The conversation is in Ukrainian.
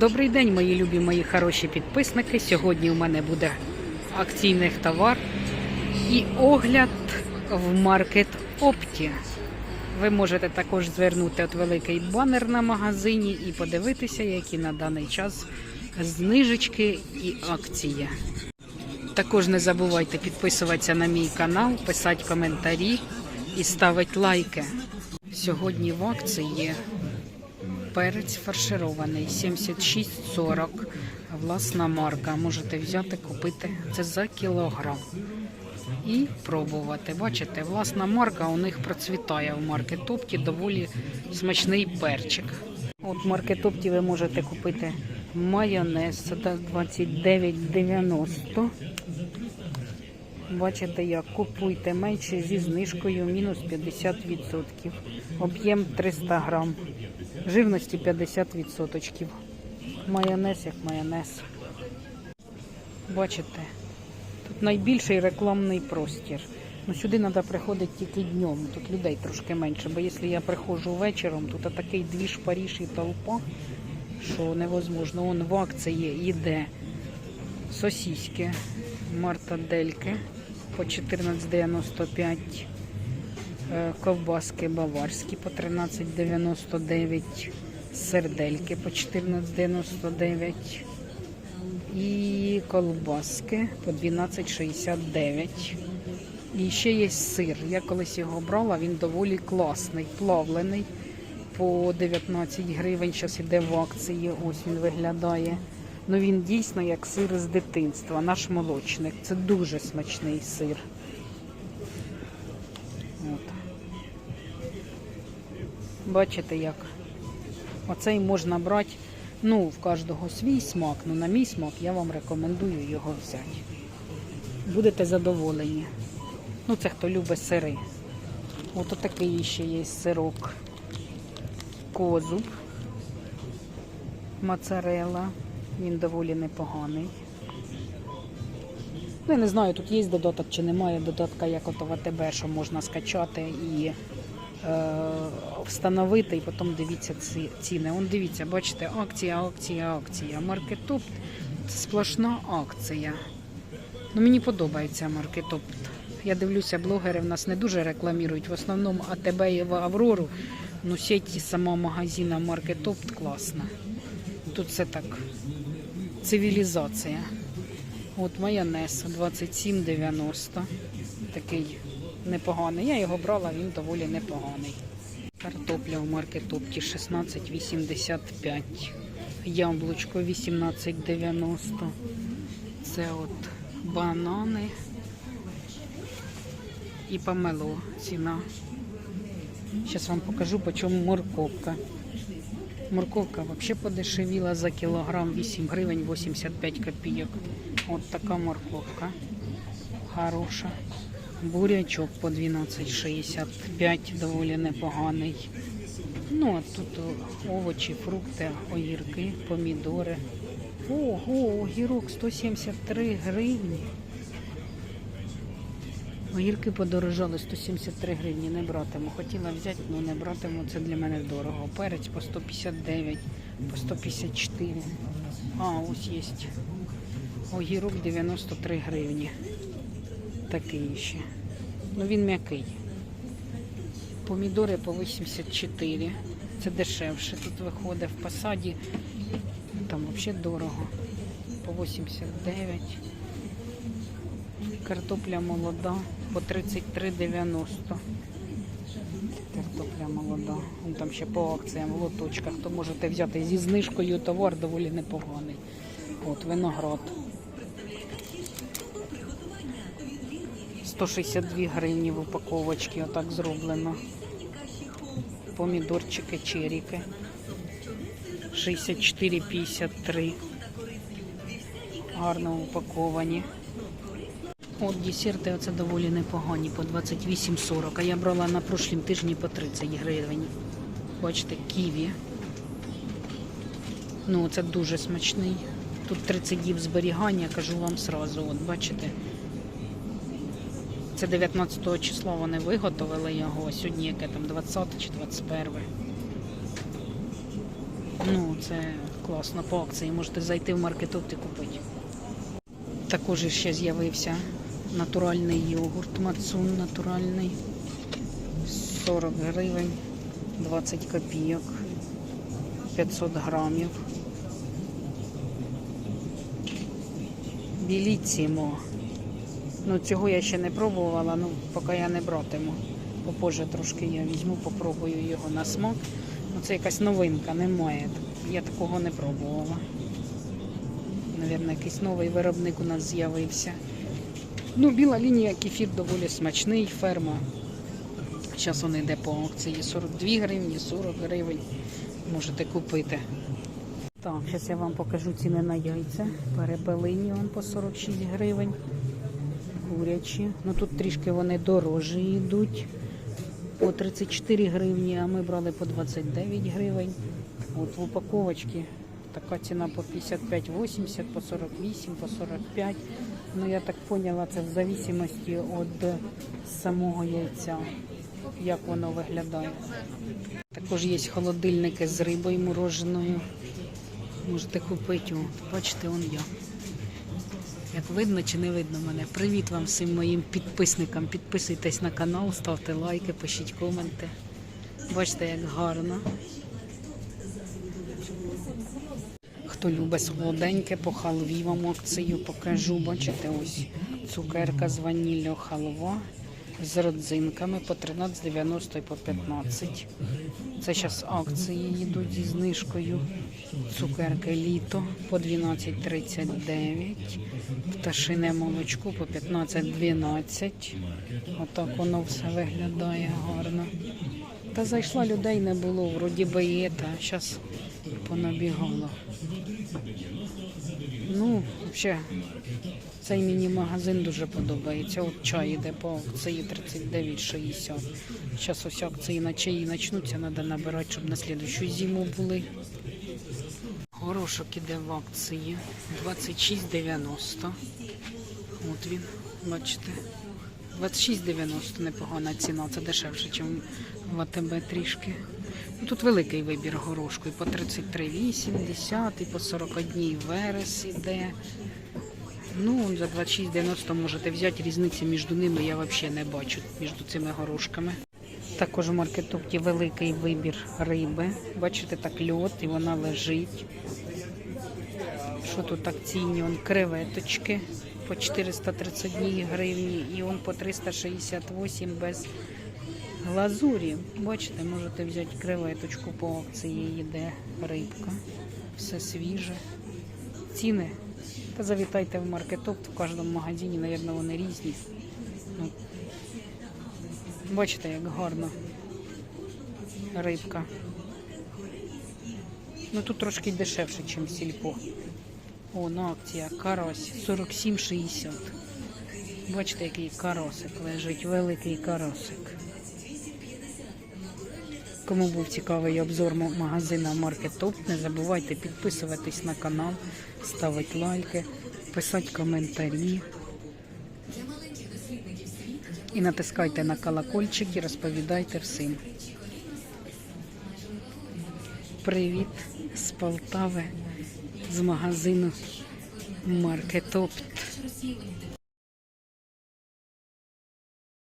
Добрий день, мої любі, мої хороші підписники. Сьогодні у мене буде акційних товар і огляд в маркет Опті. Ви можете також звернути от великий банер на магазині і подивитися, які на даний час знижечки і акції. Також не забувайте підписуватися на мій канал, писати коментарі і ставити лайки. Сьогодні в акції Перець фарширований 76,40. Власна марка. Можете взяти, купити це за кілограм. І пробувати. Бачите, власна марка у них процвітає в маркетопті. Доволі смачний перчик. От в маркетопті ви можете купити майонез це 29,90. Бачите, як купуйте менше зі знижкою мінус 50%. Об'єм 300 грам. Живності 50%. Майонез як майонез. Бачите, тут найбільший рекламний простір. Ну, сюди треба приходити тільки днем. Тут людей трошки менше. Бо якщо я приходжу вечором, тут такий двіж Паріж і толпа, що невозможно. Вон в акції йде сосіски мартадельки по 14,95. Е, Ковбаски баварські по 13,99, сердельки по 14,99 і колбаски по 12,69. І ще є сир. Я колись його брала, він доволі класний, плавлений по 19 гривень. Зараз іде в акції. Ось він виглядає. Ну він дійсно як сир з дитинства, наш молочник. Це дуже смачний сир. Бачите як? Оцей можна брати, ну, в кожного свій смак, ну на мій смак я вам рекомендую його взяти. Будете задоволені. Ну, це хто любить сири. От такий ще є сирок. Козуб. Моцарелла. Він доволі непоганий. Ну, я не знаю, тут є додаток чи немає додатка, як ото в що можна скачати і встановити, і потім дивіться ці ціни. Он дивіться, бачите, акція, акція, акція. Маркетоп це сплошна акція. Ну, мені подобається маркетоп. Я дивлюся, блогери в нас не дуже рекламують. В основному АТБ і Аврору. Ну, сеті самого магазина Маркетоп класна. Тут все так. Цивілізація. От майонез 27,90. Такий непоганий. Я його брала, він доволі непоганий. Картопля у маркетопті 16,85. Яблучко 18,90. Це от банани і помело ціна. Зараз вам покажу, по чому морковка. Морковка взагалі подешевіла за кілограм 8 гривень 85 копійок. От така морковка. Хороша. Бурячок по 12,65, доволі непоганий. Ну, а тут овочі, фрукти, огірки, помідори. Ого, огірок 173 гривні. Огірки подорожали 173 гривні, не братиму. Хотіла взяти, але не братиму. Це для мене дорого. Перець по 159, по 154. А, ось є. Огірок 93 гривні. Такий ще. Ну він м'який. Помідори по 84. Це дешевше. Тут виходить в посаді. Там взагалі дорого. По 89. Картопля молода по 33,90. Картопля молода. Вон там ще по акціям в лоточках. То можете взяти зі знижкою товар доволі непоганий. От виноград. 162 гривні в упаковочці, отак зроблено. Помідорчики, черіки. 64,53. Гарно упаковані. От десерти оце доволі непогані, по 28,40. А я брала на прошлім тижні по 30 гривень. Бачите, ківі. Ну, це дуже смачний. Тут 30 діб зберігання, кажу вам сразу. От бачите. Це 19 числа вони виготовили його. Сьогодні яке там 20 чи 21. Ну, це класно по акції. Можете зайти в маркетопт і купити. Також ще з'явився натуральний йогурт Мацун натуральний. 40 гривень, 20 копійок, 500 грамів. Біліцімо. Ну, цього я ще не пробувала, ну, поки я не братиму. Попозже трошки я візьму, попробую його на смак. Ну, це якась новинка, немає. Я такого не пробувала. Навірно, якийсь новий виробник у нас з'явився. Ну, біла лінія кефір доволі смачний, ферма. Зараз він йде по акції 42 гривні, 40 гривень. Можете купити. Так, зараз я вам покажу ціни на яйця. Перепелині по 46 гривень. Курячі. Ну тут трішки вони дорожчі йдуть. По 34 гривні, а ми брали по 29 гривень. От в упаковочці така ціна по 55,80, по 48, по 45. Ну я так поняла, це в зависимості від самого яйця, як воно виглядає. Також є холодильники з рибою мороженою. Можете купити. От, бачите, он я. Як видно чи не видно мене. Привіт вам всім моїм підписникам. Підписуйтесь на канал, ставте лайки, пишіть коменти. Бачите, як гарно. Хто любить солоденьке, по халві вам акцію покажу. Бачите, ось цукерка з ваніллю халва з родзинками по 13,90 і по 15. Це зараз акції йдуть зі знижкою. Цукерки літо по 12,39. Пташине молочко по 15,12. Отак воно все виглядає гарно. Та зайшла людей не було, вроді би є, та зараз понабігало. Ну, взагалі, цей міні-магазин дуже подобається. От чай іде по акції 39,60. Зараз ось акції на чаї почнуться, треба набирати, щоб на слідущу зиму були. Горошок іде в акції 26,90. От він, бачите. 26,90 непогана ціна, це дешевше, ніж в АТБ трішки. Тут великий вибір горошку, і по 33,80, і по 41 верес іде. Ну, за 26,90 можете взяти різниці між ними, я взагалі не бачу між цими горошками. Також в маркетопті великий вибір риби. Бачите, так льот, і вона лежить. Що тут акційні? Он креветочки по 431 гривні і он по 368 без глазурі. Бачите, можете взяти креветочку по акції, йде рибка. Все свіже. Ціни. Та завітайте в маркетопт, в кожному магазині, мабуть, вони різні. Ну, бачите, як гарно рибка. Ну тут трошки дешевше, ніж сільпо. О, на акція карась 47,60. Бачите, який карасик лежить, великий карасик. Кому був цікавий обзор ма- магазина Market не забувайте підписуватись на канал, ставити лайки, писати коментарі. І натискайте на колокольчик і розповідайте всім. Привіт з Полтави, з магазину Маркетопт.